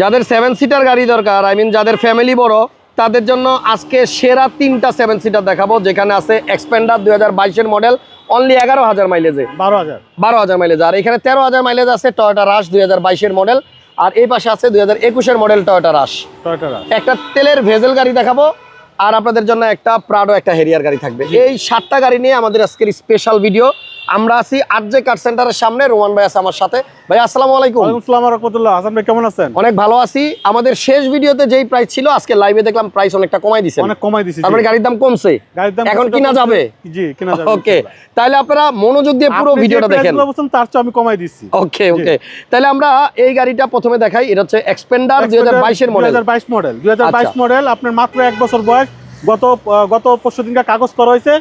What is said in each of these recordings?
যাদের seven seater গাড়ি দরকার আই মিন যাদের ফ্যামিলি বড় তাদের জন্য আজকে সেরা তিনটা সেভেন সিটার দেখাবো যেখানে আছে এক্সপেন্ডার দুই হাজার বাইশের মডেল অনলি এগারো হাজার মাইলেজে বারো হাজার। বারো হাজার মাইলেজ আর এখানে তেরো হাজার মাইলেজ আছে টয়োটা রাশ দুই হাজার বাইশের মডেল আর এই পাশে আছে দুই হাজার একুশের মডেল টয়োটা রাশ টয়টারা একটা তেলের ভেজেল গাড়ি দেখাবো আর আপনাদের জন্য একটা প্রাডো একটা হেরিয়ার গাড়ি থাকবে। এই সাতটা গাড়ি নিয়ে আমাদের আজকের স্পেশাল ভিডিও আমরা আছি আরজে কার সেন্টারের সামনে রোমান ভাই আছে আমার সাথে। ভাই আসসালামু আলাইকুম। আসসালাম রহমতুল্লাহ হাসান ভাই কেমন আছেন? অনেক ভালো আছি। আমাদের শেষ ভিডিওতে যেই প্রাইস ছিল আজকে লাইভে দেখলাম প্রাইস অনেকটা কমাই দিছেন। অনেক কমাই দিছি তারপরে গাড়ির দাম কমছে। গাড়ির দাম এখন কিনা যাবে? জি কিনা যাবে ওকে তাহলে আপনারা মনোযোগ দিয়ে পুরো ভিডিওটা দেখেন। বলছেন তার চেয়ে আমি কমাই দিচ্ছি। ওকে ওকে তাহলে আমরা এই গাড়িটা প্রথমে দেখাই। এটা হচ্ছে এক্সপেন্ডার দুই হাজার বাইশের মডেল 2022 মডেল 2022 আচ্ছা। মডেল আপনার মাত্র এক বছর বয়স। গত গত পরশু দিনকার কাগজ করা হয়েছে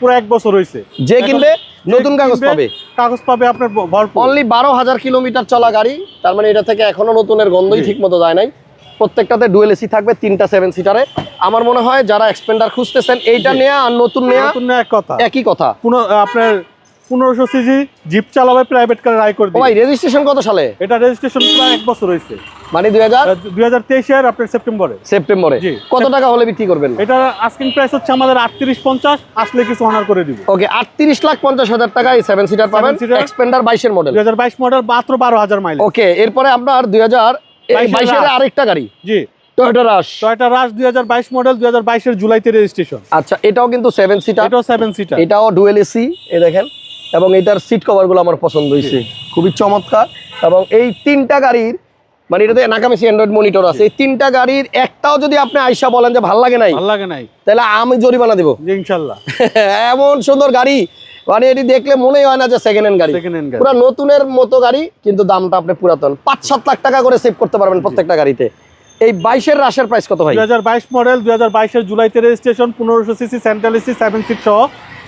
পুরো এক বছর হয়েছে। যে কিনবে নতুন কাগজ পাবে। কাগজ পাবে আপনার ভরপুর। অনলি বারো হাজার কিলোমিটার চলা গাড়ি তার মানে এটা থেকে এখনও নতুনের গন্ধই। ঠিক মতো যায় নাই। প্রত্যেকটাতে ডুয়েল এসি থাকবে তিনটা সেভেন সিটারে আমার মনে হয় যারা এক্সপেন্ডার খুঁজতেছেন এইটা নেয়া আর নতুন নেয়া নতুন এক কথা। একই কথা। পুনো- আপনার পনেরোশো সিজি জিপ চালাবে প্রাইভেট কার রায় করে ও ভাই রেজিস্ট্রেশন কত সালে? এটা রেজিস্ট্রেশন প্রায় এক বছর হয়েছে। মানে দুই হাজার? দুই হাজার তেইশের আপনার সেপ্টেম্বরে। সেপ্টেম্বরে। কত টাকা হলে বিক্রি করবেন? এটা আস্কিং প্রাইস হচ্ছে আমাদের আটত্রিশ পঞ্চাশ আসলে কিছু অনার করে দিব। ওকে আটত্রিশ লাখ পঞ্চাশ হাজার টাকায় সেভেন সিটার পাবেন। এক্সপেন্ডার বাইশের মডেল দুই হাজার বাইশ মডেল মাত্র বারো হাজার মাইল ওকে এরপরে আপনার হাজার বাইশের বাইশের রাশ। আরেকটা গাড়ি। জি। টয়োটা রাশ টয়টা রাশ দুই হাজার বাইশ মডেল দুই হাজার বাইশের জুলাইতে রেজিস্ট্রেশন আচ্ছা এটাও কিন্তু সেভেন সিটার এটাও সেভেন সিটার এটাও ডুয়েল এসি এ দেখেন। এবং এটার সিট কভারগুলো আমার পছন্দ হয়েছে। খুবই চমৎকার। এবং এই তিনটা গাড়ির মানে এটাতে নাকামেসি অ্যান্ড্রয়েড মনিটর আছে। এই তিনটা গাড়ির একটাও যদি আপনি আইসা বলেন যে ভালো লাগে নাই ভালো লাগে নাই। তাহলে আমি জরিমানা দেবো। ইনশাল্লাহ। এমন সুন্দর গাড়ি। মানে এটি দেখলে মনেই হয় না যে সেকেন্ড হ্যান্ড গাড়ি। পুরো নতুনের মতো গাড়ি কিন্তু দামটা আপনি পুরাতন। পাঁচ সাত লাখ টাকা করে সেভ করতে পারবেন প্রত্যেকটা গাড়িতে। এই বাইশের রাশের প্রাইস কত ভাই? দুই হাজার বাইশ মডেল দুই হাজার বাইশের জুলাইতে রেজিস্ট্রেশন পনেরোশো CC central AC seven seat সহ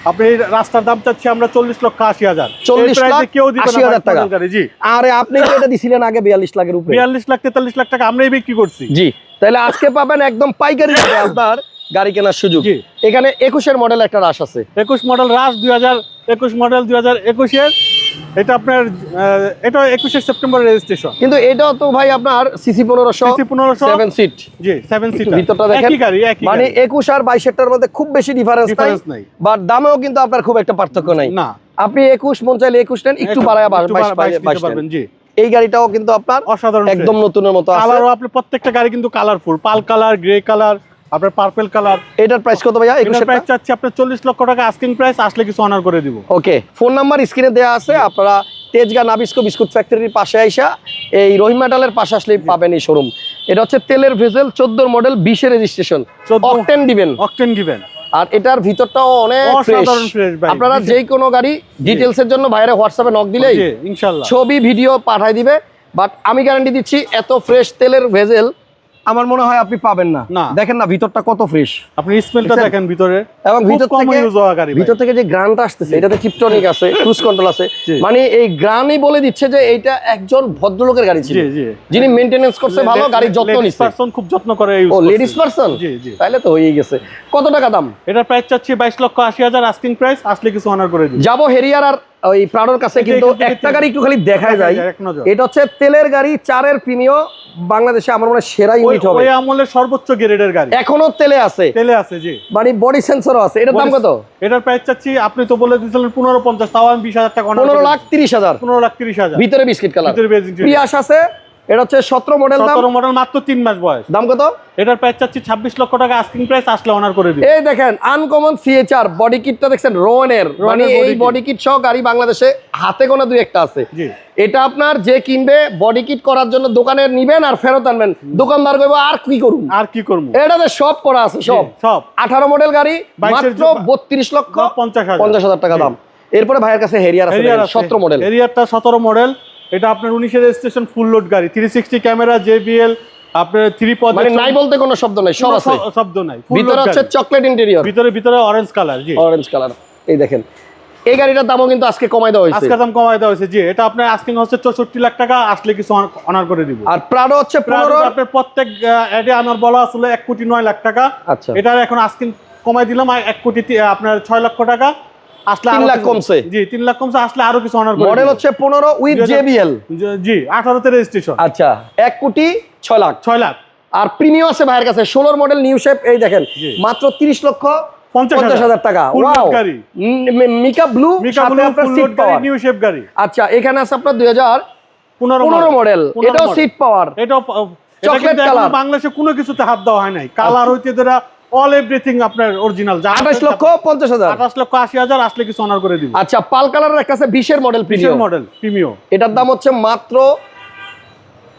আপনি রাস্তার দাম চাচ্ছি আমরা চল্লিশ লক্ষ আশি হাজার। 40 এই লাখ কেউ দিবে 80 হাজার টাকা। জি। আরে আপনি এটা দিছিলেন আগে বিয়াল্লিশ লাখের উপরে। বিয়াল্লিশ লাখ তেতাল্লিশ লাখ টাকা আমরাই বিক্রি করছি। জি তাহলে আজকে পাবেন একদম পাইকারি আপনার গাড়ি কেনার সুযোগ। এখানে একুশের মডেল একটা রাশ আছে। একুশ মডেল রাস দুই হাজার একুশ মডেল দুই হাজার একুশের। এটা আপনার এটা একুশে সেপ্টেম্বর রেজিস্ট্রেশন কিন্তু এটাও তো ভাই আপনার সিসি পনেরোশো সিসি পনেরোশো সেভেন সিট জি সেভেন সিট ভিতরটা দেখেন। একই গাড়ি একই মানে একুশ আর বাইশেরটার মধ্যে খুব বেশি ডিফারেন্স নাই বাট দামেও কিন্তু আপনার খুব একটা পার্থক্য নাই। না। আপনি একুশ মন চাইলে একুশ নেন একটু বাড়ায় বাইশ জি। এই গাড়িটাও কিন্তু আপনার অসাধারণ একদম নতুনের মতো আছে। কালারও আপনি প্রত্যেকটা গাড়ি কিন্তু কালারফুল পাল কালার গ্রে কালার আপনার পার্পল কালার এটার প্রাইস কত ভাইয়া? এটার প্রাইস চাচ্ছি আপনার চল্লিশ লক্ষ টাকা আস্কিং প্রাইস আসলে কিছু অনার করে দিব। ওকে ফোন নাম্বার স্ক্রিনে দেওয়া আছে আপনারা তেজগা নাবিস্কো বিস্কুট ফ্যাক্টরির পাশে আইসা এই রহিম মেটালের পাশে আসলেই পাবেন এই শোরুম এটা হচ্ছে তেলের ভেজেল চোদ্দোর মডেল বিশে রেজিস্ট্রেশন 14 অকটেন দিবেন। অকটেন গিভেন আর এটার ভিতরটাও অনেক আপনারা যে কোনো গাড়ি ডিটেলস এর জন্য বাইরে হোয়াটসঅ্যাপে নক দিলেই ইনশাআল্লাহ ছবি ভিডিও পাঠাই দিবে। বাট আমি গ্যারান্টি দিচ্ছি এত ফ্রেশ তেলের ভেজেল আমার মনে হয় আপনি পাবেন না। দেখেন না ভিতরটা কত ফ্রেশ আপনি স্মেলটা দেখেন ভিতরে। এবং ভিতর থেকে ইউজ গাড়ি ভিতর থেকে যে গ্রানটা আসতেছে এটাতে টিপটনিক আছে ক্রুজ কন্ট্রোল আছে। মানে এই গ্রানই বলে দিচ্ছে যে এইটা একজন ভদ্রলোকের গাড়ি ছিল। যিনি মেইনটেনেন্স করছে ভালো গাড়ির যত্ন নিচ্ছে। পারসন খুব যত্ন করে ও লেডিস পারসন তাহলে তো হয়েই গেছে। কত টাকা দাম? এটার প্রাইস চাচ্ছি বাইশ লক্ষ আশি হাজার আস্কিং প্রাইস আসলে কিছু অনার করে দিব। যাব হেরিয়ার আর ওই প্রাডোর কাছে কিন্তু একটা গাড়ি একটু খালি দেখা যায়। এটা হচ্ছে তেলের গাড়ি চারের প্রিমিয় বাংলাদেশে আমার মনে হয় সেরা ইউনিট হবে। ওই আমলের সর্বোচ্চ গ্রেডের গাড়ি। এখনও তেলে আছে। তেলে আছে জি। মানে বডি সেন্সরও আছে। এটার দাম কত? এটার প্রাইস চাচ্ছি আপনি তো বলে দিয়েছিলেন পনেরো পঞ্চাশ তাও আমি বিশ হাজার টাকা পনেরো লাখ তিরিশ হাজার। পনেরো লাখ তিরিশ হাজার। ভিতরে বিস্কিট কালার ভিতরে বেজিং প্রিয়াস আছে? এটা হচ্ছে সতেরো মডেল দাম? সতেরো মডেল মাত্র তিন মাস বয়স। দাম কত? এটার প্রাইস চাচ্ছি ছাব্বিশ লক্ষ টাকা আস্কিং প্রাইস আসলে অনার করে দিই এই দেখেন আনকমন সিএচআর বডি কিটটা দেখছেন মানে এই বডি কিট সহ গাড়ি বাংলাদেশে হাতে গোনা দুই একটা আছে। এটা আপনার যে কিনবে বডি কিট করার জন্য দোকানে নিবেন আর ফেরত আনবেন। দোকানদার কইব আর কি করুন আর কি করব এটাতে সব করা আছে সব। সব। আঠারো মডেল গাড়ি মাত্র যে- বত্রিশ লক্ষ পঞ্চাশ হাজার। পঞ্চাশ হাজার টাকা দাম। এরপরে ভাইয়ের কাছে হেরিয়ার আছে এরিয়ার সতেরো মডেল এরিয়ারটা সতেরো মডেল এটা আপনার উনিশের রেজিস্ট্রেশন ফুল লোড গাড়ি থ্রি সিক্সটি ক্যামেরা জেবিএল আপনার থ্রি পদ মানে নাই বলতে কোনো শব্দ নাই সব আছে। শব্দ নাই ভিতরে হচ্ছে চকলেট ইন্টেরিয়র ভিতরে ভিতরে অরেঞ্জ কালার জি। অরেঞ্জ কালার এই দেখেন এই গাড়িটার দামও কিন্তু আজকে কমাই দেওয়া হয়েছে। আজকে দাম কমাই দেওয়া হয়েছে জি। এটা আপনার আস্কিং হচ্ছে চৌষট্টি লাখ টাকা আসলে কিছু অনার করে দিব। আর প্রাডো হচ্ছে পনেরো। আপনার প্রত্যেক অ্যাডে আনার বলা আসলে এক কোটি নয় লাখ টাকা। আচ্ছা। এটার এখন আস্কিং কমাই দিলাম আর এক কোটি আপনার ছয় লক্ষ টাকা। আসলে তিন লাখ কমছে। জি লাখ কমছে আসলে আরও কিছু অনার করে মডেল হচ্ছে পনেরো উইথ জেবিএল জি- জি আঠারোতে রেজিস্ট্রেশন আচ্ছা কোটি লাখ। লাখ। আর প্রিমিয়াম আছে ভাইয়ের কাছে মডেল নিউ শেপ এই দেখেন মাত্র তিরিশ লক্ষ পঞ্চাশ পঞ্চাশ হাজার টাকা। ওয়াও মিকা ব্লু সাথে আপনার সিট পাওয়ার নিউ শেপ গাড়ি। আচ্ছা এখানে আছে আপনার দুই হাজার পনেরো পনেরো মডেল পনেরো এটাও সিট পাওয়ার এটাও color। বাংলাদেশে কোনো কিছুতে হাত দেওয়া হয় নাই। কালার হইতে ধরা অল এভরিথিং আপনার অরিজিনাল আঠাশ লক্ষ পঞ্চাশ হাজার। আঠাশ লক্ষ আশি হাজার আসলে কিছু অনার করে দিব। আচ্ছা পাল কালারের একটা আছে বিশের মডেল বিশের প্রিমিয়াম মডেল প্রিমিও এটার দাম হচ্ছে মাত্র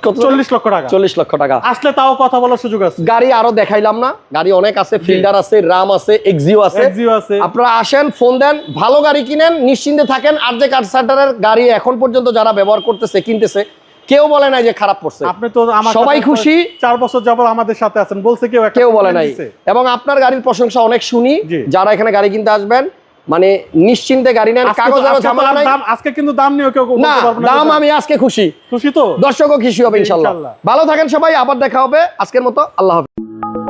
কত? চল্লিশ লক্ষ টাকা। চল্লিশ লক্ষ টাকা। আসলে তাও কথা বলার সুযোগ আছে। গাড়ি আরও দেখাইলাম না। গাড়ি অনেক আছে ফিল্ডার আছে রাম আছে এক্সিও আছে। এক্সিও আছে। আপনারা আসেন ফোন দেন ভালো গাড়ি কিনেন নিশ্চিন্তে থাকেন। আর যে কার সেন্টারের গাড়ি এখন পর্যন্ত যারা ব্যবহার করতেছে কিনতেছে কেউ বলে নাই যে খারাপ পড়ছে আপনি তো আমার সবাই খুশি। চার বছর যাবত আমাদের সাথে আছেন বলছে কেউ কেউ বলে নাই। এবং আপনার গাড়ির প্রশংসা অনেক শুনি। যারা এখানে গাড়ি কিনতে আসবেন মানে নিশ্চিন্তে গাড়ি নেন কাগজ আর ঝামেলা নাই। দাম- আজকে কিন্তু দাম নিয়ে কেউ না দাম আমি আজকে খুশি। খুশি তো? দর্শকও খুশি হবে ইনশাল্লাহ। ভালো থাকেন সবাই আবার দেখা হবে। আজকের মতো আল্লাহ হাফেজ।